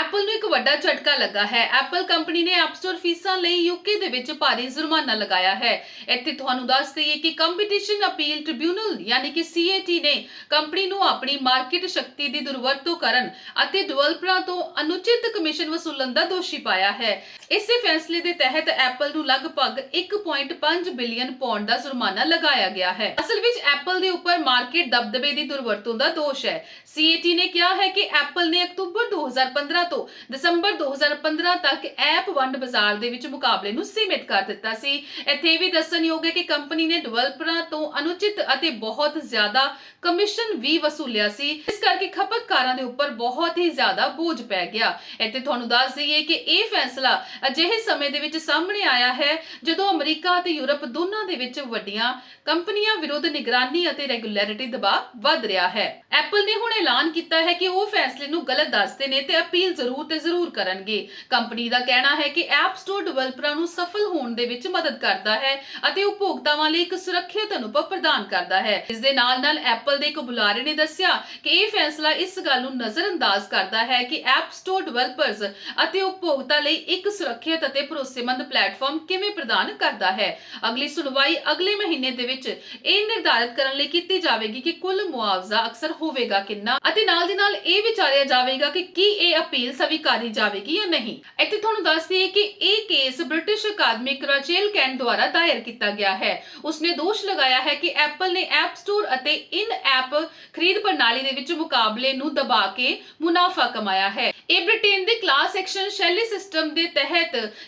Apple ਨੂੰ ਇੱਕ ਵੱਡਾ ਝਟਕਾ ਲੱਗਾ ਹੈ। ਐਪਲ ਕੰਪਨੀ ਨੇ ਐਪ ਸਟੋਰ ਫੀਸਾਂ ਲਈ ਯੂਕੇ ਦੇ ਵਿੱਚ ਭਾਰੀ ਜੁਰਮਾਨਾ ਲਗਾਇਆ ਹੈ। ਇੱਥੇ ਤੁਹਾਨੂੰ ਦੱਸ ਦਈਏ ਕਿ ਕੰਪੀਟੀਸ਼ਨ ਅਪੀਲ ਟ੍ਰਿਬਿਊਨਲ ਯਾਨੀ ਕਿ CAT ਨੇ ਕੰਪਨੀ ਨੂੰ ਆਪਣੀ ਮਾਰਕੀਟ ਸ਼ਕਤੀ ਦੀ ਦੁਰਵਰਤੋਂ ਕਰਨ ਅਤੇ ਡਿਵੈਲਪਰਾਂ ਤੋਂ ਅਨੁਚਿਤ ਕਮਿਸ਼ਨ ਵਸੂਲਣ ਦਾ ਦੋਸ਼ੀ ਪਾਇਆ ਹੈ। ਇਸੇ ਫੈਸਲੇ ਦੇ ਤਹਿਤ ਐਪਲ ਨੂੰ ਲਗਭਗ 1.5 ਬਿਲੀਅਨ ਪੌਂਡ ਦਾ ਜੁਰਮਾਨਾ ਲਗਾਇਆ ਗਿਆ ਹੈ। ਅਸਲ ਵਿੱਚ ਐਪਲ ਦੇ ਉੱਪਰ ਮਾਰਕੀਟ ਦਬਦਬੇ ਦੀ ਦੁਰਵਰਤੋਂ ਦਾ ਦੋਸ਼ ਹੈ। CAT ਨੇ ਕਿਹਾ ਹੈ ਕਿ ਐਪਲ ਨੇ ਅਕਤੂਬਰ 2015 ਤੋਂ ਦਸੰਬਰ 2015 ਤੱਕ ਐਪ ਵੰਡ ਬਾਜ਼ਾਰ ਦੇ ਵਿੱਚ ਮੁਕਾਬਲੇ ਨੂੰ ਸੀਮਿਤ ਕਰ ਦਿੱਤਾ ਸੀ। ਇੱਥੇ ਇਹ ਵੀ ਦੱਸਣਯੋਗ ਹੈ ਕਿ ਕੰਪਨੀ ਨੇ ਡਿਵੈਲਪਰਾਂ ਤੋਂ ਅਨੁਚਿਤ ਅਤੇ ਬਹੁਤ ਜ਼ਿਆਦਾ ਕਮਿਸ਼ਨ ਵੀ ਵਸੂਲਿਆ ਸੀ। ਇਸ ਕਰਕੇ ਖਪਤਕਾਰਾਂ ਦੇ ਉੱਪਰ ਬਹੁਤ ਹੀ ਜ਼ਿਆਦਾ ਬੋਝ ਪੈ ਗਿਆ। ਇੱਥੇ ਤੁਹਾਨੂੰ ਦੱਸ ਦਈਏ ਕਿ ਇਹ ਫੈਸਲਾ ਅਜਿਹੇ ਸਮੇਂ ਦੇ ਵਿੱਚ ਸਾਹਮਣੇ ਆਇਆ ਹੈ, ਜਦੋਂ ਅਮਰੀਕਾ ਅਤੇ ਯੂਰਪ ਦੋਨਾਂ ਦੇ ਵਿੱਚ ਵੱਡੀਆਂ ਕੰਪਨੀਆਂ ਵਿਰੁੱਧ ਨਿਗਰਾਨੀ ਅਤੇ ਰੈਗੂਲੈਰਿਟੀ ਦਬਾਅ ਵੱਧ ਰਿਹਾ ਹੈ। ਐਪਲ ਨੇ ਹੁਣ ਐਲਾਨ ਕੀਤਾ ਹੈ ਕਿ ਉਹ ਫੈਸਲੇ ਨੂੰ ਗਲਤ ਦੱਸਦੇ ਨੇ ਤੇ ਅਪੀਲ ਜ਼ਰੂਰ ਤੇ ਜ਼ਰੂਰ ਕਰਨਗੇ। ਕੰਪਨੀ ਦਾ ਕਹਿਣਾ ਹੈ ਕਿ ਐਪ ਸਟੋਰ ਡਿਵੈਲਪਰਾਂ ਨੂੰ ਸਫਲ ਹੋਣ ਦੇ ਵਿੱਚ ਮਦਦ ਕਰਦਾ ਹੈ ਅਤੇ ਉਪਭੋਗਤਾਵਾਂ ਲਈ ਇੱਕ ਸੁਰੱਖਿਅਤ ਅਨੁਭਵ ਪ੍ਰਦਾਨ ਕਰਦਾ ਹੈ। ਇਸ ਦੇ ਨਾਲ ਨਾਲ ਐਪਲ ਦੇ ਇੱਕ ਬੁਲਾਰੇ ਨੇ ਦੱਸਿਆ ਕਿ ਇਹ ਫੈਸਲਾ ਇਸ ਗੱਲ ਨੂੰ ਨਜ਼ਰਅੰਦਾਜ਼ ਕਰਦਾ ਹੈ ਕਿ ਐਪ ਸਟੋਰ ਡਿਵੈਲਪਰਸ ਅਤੇ ਉਪਭੋਗਤਾ ਲਈ ਇੱਕ ਸੁਰੱਖਿਅਤ ਅਤੇ ਭਰੋਸੇਮੰਦ ਪਲੇਟਫਾਰਮ ਕਿਵੇਂ ਪ੍ਰਦਾਨ ਕਰਦਾ ਹੈ? ਅਗਲੀ ਸੁਣਵਾਈ ਅਗਲੇ ਮਹੀਨੇ ਦੇ ਵਿੱਚ ਇਹ ਨਿਰਧਾਰਿਤ ਕਰਨ ਲਈ ਕੀਤੀ ਜਾਵੇਗੀ ਕਿ ਕੁੱਲ ਮੁਆਵਜ਼ਾ ਅਕਸਰ ਹੋਵੇਗਾ ਕਿੰਨਾ ਅਤੇ ਨਾਲ ਦੀ ਨਾਲ ਇਹ ਵਿਚਾਰਿਆ ਜਾਵੇਗਾ ਕਿ ਕੀ ਇਹ ਅਪੀਲ ਸਵੀਕਾਰੀ ਜਾਵੇਗੀ ਜਾਂ ਨਹੀਂ। ਇੱਥੇ ਤੁਹਾਨੂੰ ਦੱਸ ਦਈਏ ਕਿ ਇਹ ਕੇਸ ਬ੍ਰਿਟਿਸ਼ ਅਕਾਦਮਿਕ ਰਾਚੇਲ ਕੈਂਟ ਦੁਆਰਾ ਦਾਇਰ ਕੀਤਾ ਗਿਆ ਹੈ। ਉਸਨੇ ਦੋਸ਼ ਲਗਾਇਆ ਹੈ ਕਿ ਐਪਲ ਨੇ ਐਪ ਸਟੋਰ ਅਤੇ ਇਨ ਐਪ ਖਰੀਦ ਪ੍ਰਣਾਲੀ ਦੇ ਵਿੱਚ ਮੁਕਾਬਲੇ ਨੂੰ ਦਬਾ ਕੇ ਮੁਨਾਫਾ ਕਮਾਇਆ ਹੈ। ਇਹ ਬ੍ਰਿਟੇਨ ਦੇ ਕਲਾਸ ਐਕਸ਼ਨ ਸ਼ੈਲੀ ਸਿਸਟਮ ਦੇ ਤਹਿਤ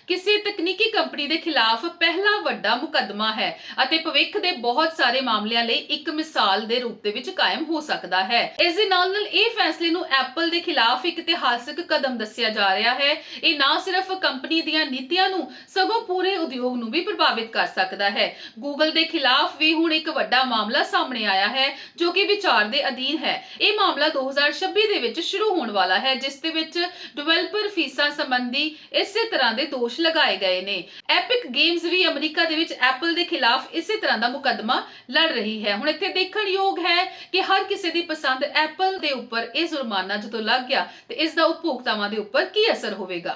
ਕਿਸੇ ਤਕਨੀਕੀ ਕੰਪਨੀ ਦੇ ਖਿਲਾਫ ਪਹਿਲਾ ਵੱਡਾ ਮੁਕੱਦਮਾ ਹੈ ਅਤੇ ਭਵਿੱਖ ਦੇ ਬਹੁਤ ਸਾਰੇ ਮਾਮਲਿਆਂ ਲਈ ਇੱਕ ਮਿਸਾਲ ਦੇ ਰੂਪ ਦੇ ਵਿੱਚ ਕਾਇਮ ਹੋ ਸਕਦਾ ਹੈ। ਇਸ ਦੇ ਨਾਲ ਨਾਲ ਇਹ ਫੈਸਲੇ ਨੂੰ ਐਪਲ ਦੇ ਖਿਲਾਫ ਇੱਕ ਇਤਿਹਾਸਕ ਕਦਮ ਦੱਸਿਆ ਜਾ ਰਿਹਾ ਹੈ। ਇਹ ਨਾ ਸਿਰਫ ਕੰਪਨੀ ਦੀਆਂ ਨੀਤੀਆਂ ਨੂੰ, ਸਗੋਂ ਪੂਰੇ ਉਦਯੋਗ ਨੂੰ ਵੀ ਪ੍ਰਭਾਵਿਤ ਕਰ ਸਕਦਾ ਹੈ। ਗੂਗਲ ਦੇ ਖਿਲਾਫ ਵੀ ਹੁਣ ਇੱਕ ਵੱਡਾ ਮਾਮਲਾ ਸਾਹਮਣੇ ਆਇਆ ਹੈ, ਜੋ ਕਿ ਵਿਚਾਰ ਦੇ ਅਧੀਨ ਹੈ। ਇਹ ਮਾਮਲਾ 2026 ਦੇ ਵਿੱਚ ਸ਼ੁਰੂ ਹੋਣ ਵਾਲਾ ਹੈ, ਜਿਸ ਦੇ ਵਿੱਚ ਡਿਵੈਲਪਰ ਫੀਸਾਂ ਸੰਬੰਧੀ ਇਸੇ ਤਰ੍ਹਾਂ ਦੇ ਦੋਸ਼ ਲਗਾਏ ਗਏ ਨੇ। ਐਪਿਕ ਗੇਮਸ ਵੀ ਅਮਰੀਕਾ ਦੇ ਵਿੱਚ ਐਪਲ ਦੇ ਖਿਲਾਫ ਇਸੇ ਤਰ੍ਹਾਂ ਦਾ ਮੁਕੱਦਮਾ ਲੜ ਰਹੀ ਹੈ। ਹੁਣ ਇੱਥੇ ਦੇਖਣ ਯੋਗ ਹੈ ਕਿ ਹਰ ਕਿਸੇ ਦੀ ਪਸੰਦ ਐਪਲ ਦੇ ਉੱਪਰ ਇਹ ਜੁਰਮਾਨਾ ਜਦੋਂ ਲੱਗ ਗਿਆ, ਤੇ ਇਸ ਦਾ ਉਪਭੋਗਤਾਵਾਂ ਦੇ ਉੱਪਰ ਕੀ ਅਸਰ ਹੋਵੇਗਾ?